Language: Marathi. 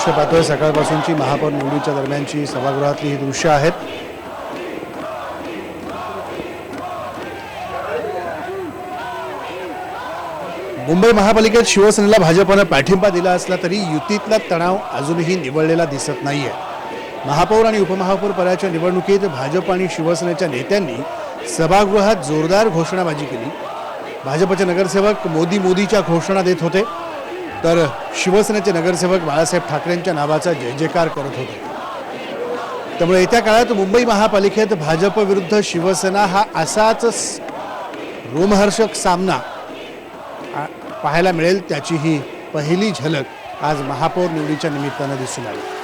दृश्य पाहतोय सकाळपासूनची महापौर निवडीच्या दरम्यानची सभागृहातली ही दृश्य आहेत. मुंबई महापालिकेत शिवसेनेला भाजपनं पाठिंबा दिला असला तरी युतीतला तणाव अजूनही निवडलेला दिसत नाहीये. महापौर आणि उपमहापौर पदाच्या निवडणुकीत भाजप आणि शिवसेनेच्या नेत्यांनी सभागृहात जोरदार घोषणाबाजी केली. भाजपचे नगरसेवक मोदी मोदीच्या घोषणा देत होते. तर शिवसेनेचे नगरसेवक बाळासाहेब ठाकरेंच्या नावाचा जय जयकार करत होते. त्यामुळे येत्या काळात मुंबई महापालिकेत भाजप विरुद्ध शिवसेना हा असाच रोमहर्षक सामना पाहायला मिळेल त्याची ही पहिली झलक आज महापौर निवडीच्या निमित्तानं दिसून आली.